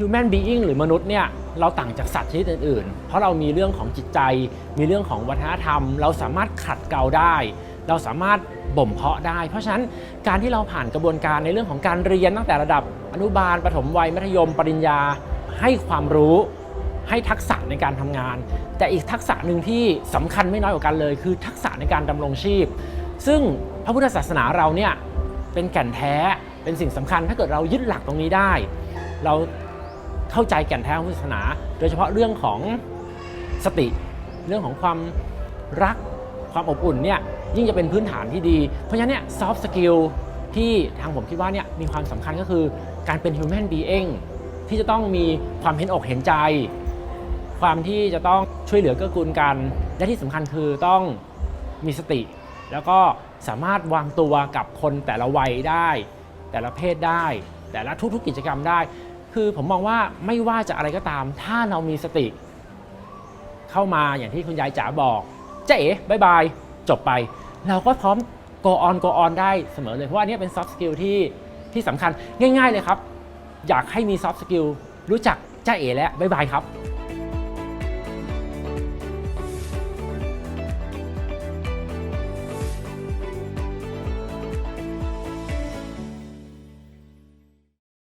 human being หรือมนุษย์เนี่ยเราต่างจากสัตว์ชนิดอื่นๆ เพราะเรามีเรื่องของจิตใจ มีเรื่องของวัฒนธรรม เราสามารถขัดเกลาได้ เราสามารถบ่มเพาะได้ เพราะฉะนั้นการที่เราผ่านกระบวนการในเรื่องของการเรียนตั้งแต่ระดับอนุบาลปฐมวัยมัธยม ปริญญา ให้ความรู้ ให้ทักษะในการทำงาน แต่อีกทักษะหนึ่งที่สำคัญไม่น้อยกว่ากันเลย คือทักษะในการดำรงชีพ ซึ่งพระพุทธศาสนาเราเนี่ยเป็นแก่นแท้เป็นสิ่งสำคัญถ้าเกิดเรายึดหลักตรงนี้ได้ เรา เข้าใจแก่นแท้ของศาสนา โดยเฉพาะเรื่องของสติ เรื่องของความรักความอบอุ่นเนี่ยยิ่งจะเป็นพื้นฐานที่ดี เพราะฉะนั้นเนี่ยซอฟต์สกิลที่ทางผมคิดว่าเนี่ยมีความสำคัญก็คือการเป็น human being ที่จะต้องมีความเห็นอกเห็นใจ ความที่จะต้องช่วยเหลือเกื้อกูลกัน และที่สำคัญคือต้องมีสติ แล้วก็สามารถวางตัวกับคนแต่ละวัยได้ แต่ละเพศได้ แต่ละทุกๆกิจกรรมได้ คือผมมองว่าไม่ว่าจะอะไรก็ตาม ถ้าเรามีสติ เข้ามาอย่างที่คุณยายจ๋าบอกเจ๊บายบาย จบไป เราก็พร้อม go on go on ได้เสมอเลย เพราะว่าอันนี้เป็น soft skill ที่ที่สำคัญง่าย ๆ เลยครับ อยากให้มี soft skill รู้จักจ้าเอ๋และบายบายครับ